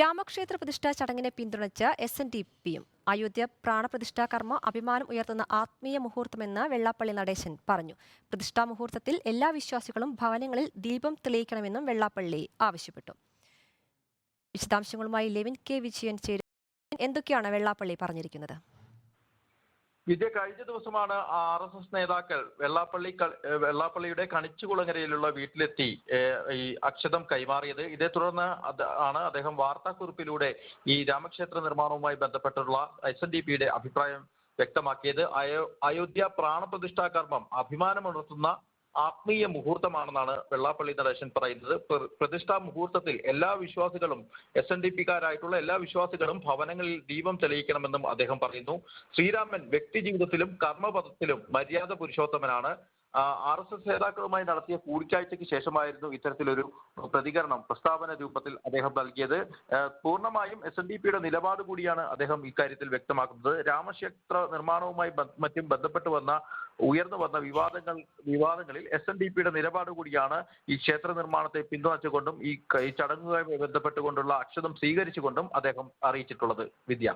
രാമക്ഷേത്ര പ്രതിഷ്ഠാ ചടങ്ങിനെ പിന്തുണച്ച് എസ് എൻ ഡി പിയും അയോധ്യ പ്രാണപ്രതിഷ്ഠാ കർമ്മ അഭിമാനം ഉയർത്തുന്ന ആത്മീയ മുഹൂർത്തമെന്ന് വെള്ളാപ്പള്ളി നടേശൻ പറഞ്ഞു. പ്രതിഷ്ഠാ മുഹൂർത്തത്തിൽ എല്ലാ വിശ്വാസികളും ഭവനങ്ങളിൽ ദീപം തെളിയിക്കണമെന്നും വെള്ളാപ്പള്ളി ആവശ്യപ്പെട്ടു. വിശദാംശങ്ങളുമായി ലെവിൻ കെ വിജയൻ ചേരും എന്തൊക്കെയാണ് വെള്ളാപ്പള്ളി പറഞ്ഞിരിക്കുന്നത്? വിജയ കഴിഞ്ഞ ദിവസമാണ് ആർ എസ് എസ് നേതാക്കൾ വെള്ളാപ്പള്ളി വെള്ളാപ്പള്ളിയുടെ കണിച്ചുകുളങ്ങരയിലുള്ള വീട്ടിലെത്തി ഈ അക്ഷതം കൈമാറിയത്. ഇതേ തുടർന്ന് ആണ് അദ്ദേഹം വാർത്താക്കുറിപ്പിലൂടെ ഈ രാമക്ഷേത്ര നിർമ്മാണവുമായി ബന്ധപ്പെട്ടുള്ള എസ് എൻ ഡി പിയുടെ അഭിപ്രായം വ്യക്തമാക്കിയത്. അയോ അയോധ്യ പ്രാണപ്രതിഷ്ഠാ കർമ്മം അഭിമാനമുണർത്തുന്ന ആത്മീയ മുഹൂർത്തമാണെന്നാണ് വെള്ളാപ്പള്ളി നടേശൻ പറയുന്നത്. പ്രതിഷ്ഠാ മുഹൂർത്തത്തിൽ എല്ലാ വിശ്വാസികളും എസ് എൻ ഡി പിക്കാരായിട്ടുള്ള എല്ലാ വിശ്വാസികളും ഭവനങ്ങളിൽ ദീപം തെളിയിക്കണമെന്നും അദ്ദേഹം പറയുന്നു. ശ്രീരാമൻ വ്യക്തി ജീവിതത്തിലും കർമ്മപഥത്തിലും മര്യാദ പുരുഷോത്തമനാണ്. ആർ എസ് എസ് നേതാക്കളുമായി നടത്തിയ കൂടിക്കാഴ്ചയ്ക്ക് ശേഷമായിരുന്നു ഇത്തരത്തിലൊരു പ്രതികരണം പ്രസ്താവന രൂപത്തിൽ അദ്ദേഹം നൽകിയത്. പൂർണമായും എസ് എൻ ഡി പിയുടെ നിലപാട് കൂടിയാണ് അദ്ദേഹം ഇക്കാര്യത്തിൽ വ്യക്തമാക്കുന്നത്. രാമക്ഷേത്ര നിർമ്മാണവുമായി മറ്റും ബന്ധപ്പെട്ട് വന്ന ഉയർന്നു വന്ന വിവാദങ്ങൾ വിവാദങ്ങളിൽ എസ് എൻ ഡി പിയുടെ നിലപാട് കൂടിയാണ് ഈ ക്ഷേത്ര നിർമ്മാണത്തെ പിന്തുണച്ചുകൊണ്ടും ഈ ചടങ്ങുമായി ബന്ധപ്പെട്ടുകൊണ്ടുള്ള അക്ഷതം സ്വീകരിച്ചുകൊണ്ടും അദ്ദേഹം അറിയിച്ചിട്ടുള്ളത്. വിദ്യ.